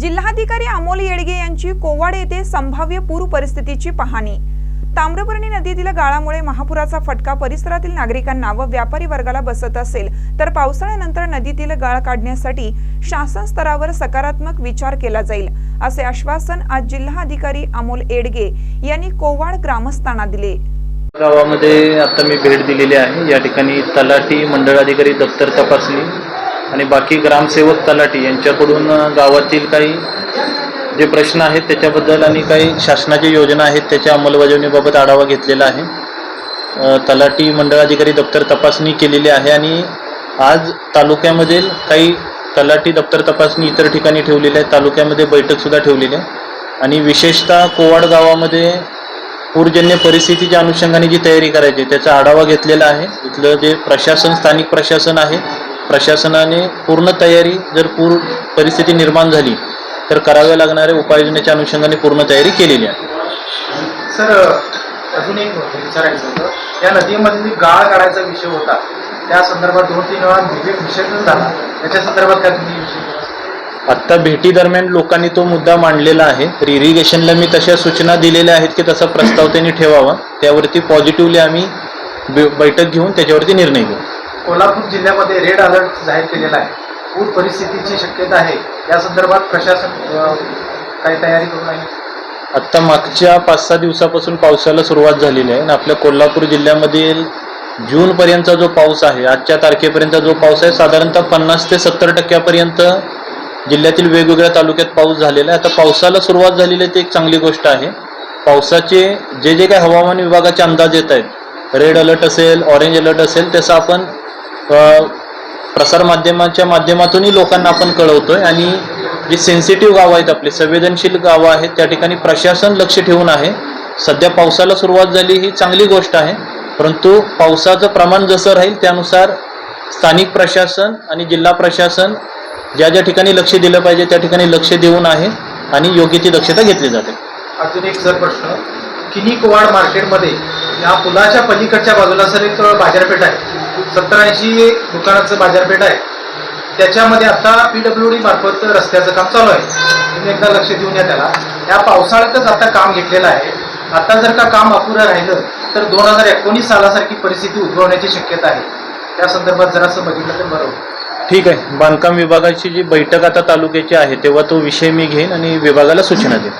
जिल्हाधिकारी अमोल येडगे यांची कोवाड येथे संभाव्य पूर परिस्थितीची पाहणी. ताम्रपर्णी नदीतील गाळामुळे महापुराचा फटका परिसरातील नागरिकांना व व्यापारी वर्गाला बसत असेल तर पावसाळ्यानंतर नदीतील गाळ काढण्यासाठी शासन स्तरावर सकारात्मक विचार केला जाईल असे आश्वासन आज जिल्हाधिकारी अमोल येडगे यांनी कोवाड ग्रामस्थांना दिले. गावामध्ये आता मी भेट दिलेली आहे. या ठिकाणी तलाठी मंडळाधिकारी दप्तर तपासणी आणि बाकी ग्रामसेवक तलाठी यांच्याकडून गावातील काही जे प्रश्न आहेत त्याच्याबद्दल आणि काही शासनाच्या योजना आहेत त्याच्या अंमलबजावणीबाबत आढावा घेतलेला आहे. तलाठी मंडळाधिकारी दप्तर तपासणी केलेली आहे आणि आज तालुक्यामधील काही तलाठी दप्तर तपासणी इतर ठिकाणी ठेवलेली आहे तालुक्यामध्ये बैठकसुद्धा ठेवलेली आहे. आणि विशेषतः कोवाड गावामध्ये पूरजन्य परिस्थितीच्या अनुषंगाने जी तयारी करायची त्याचा आढावा घेतलेला आहे. इथलं जे प्रशासन स्थानिक प्रशासन आहे प्रशासनाने पूर्ण तयारी जर पूर परिस्थिती निर्माण झाली तर कराव्या लागणाऱ्या उपाययोजनेच्या अनुषंगाने पूर्ण तयारी केलेली आहे. सर अजून एक विचारायचं होतं. या नदीमध्ये जी गाळ काढायचा विषय होता त्या संदर्भात दोन तीन वेळा विषय झाला. त्याच्या संदर्भात काय तुम्ही विषय? आत्ता भेटी दरम्यान लोकांनी तो मुद्दा मांडलेला आहे. तर इरिगेशनला मी तशा सूचना दिलेल्या आहेत की तसा प्रस्ताव त्यांनी ठेवावा. त्यावरती पॉझिटिव्हली आम्ही बैठक घेऊन त्याच्यावरती निर्णय घेऊ. कोल्हापूर जिल्ह्यामध्ये रेड अलर्ट जाहीर केलेला आहे. पूर परिस्थितीची शक्यता आहे. या संदर्भात प्रशासन काही तयारी करून आहे? आत्ता मागच्या पाच सहा दिवसापासून पावसाला सुरुवात झालेली आहे आणि आपल्या कोल्हापूर जिल्ह्यामधील जूनपर्यंतचा जो पाऊस आहे आजच्या तारखेपर्यंत जो पाऊस आहे साधारणतः पन्नास ते सत्तर टक्क्यापर्यंत जिल्ह्यातील वेगवेगळ्या तालुक्यात पाऊस झालेला आहे. आता पावसाला सुरुवात झालेली आहे ती एक चांगली गोष्ट आहे. पावसाचे जे जे काही हवामान विभागाचे अंदाज येत आहेत रेड अलर्ट असेल ऑरेंज अलर्ट असेल त्याचा आपण प्रसारमाध्यमाच्या माध्यमातूनही लोकांना आपण कळवतोय आणि जी सेन्सिटिव्ह गावं आहेत आपली संवेदनशील गावं आहेत त्या ठिकाणी प्रशासन लक्ष ठेवून आहे. सध्या पावसाला सुरुवात झाली ही चांगली गोष्ट आहे परंतु पावसाचं प्रमाण जसं राहील त्यानुसार स्थानिक प्रशासन आणि जिल्हा प्रशासन ज्या ज्या ठिकाणी लक्ष दिलं पाहिजे त्या ठिकाणी लक्ष देऊन आहे आणि योग्य ती दक्षता घेतली जाते. अजून एक सर प्रश्न किनी मार्केटमध्ये या पुलाच्या पलीकडच्या बाजूला सर एक बाजारपेठ आहे. सत्तर ऐंशी दुकानाचं बाजारपेठ आहे. त्याच्यामध्ये आता पी डब्ल्यू डी मार्फत रस्त्याचं काम चालू आहे. तुम्ही एकदा लक्ष देऊन या त्याला. या पावसाळ्यातच आता काम घेतलेलं आहे. आता जर का काम अपुरं राहिलं तर दोन हजार एकोणीस सालासारखी परिस्थिती उद्भवण्याची शक्यता आहे. त्या संदर्भात जरासं बघितलं तर बरं होईल. ठीक आहे. बांधकाम विभागाची जी बैठक आता तालुक्याची आहे तेव्हा तो विषय मी घेईन आणि विभागाला सूचना देईन.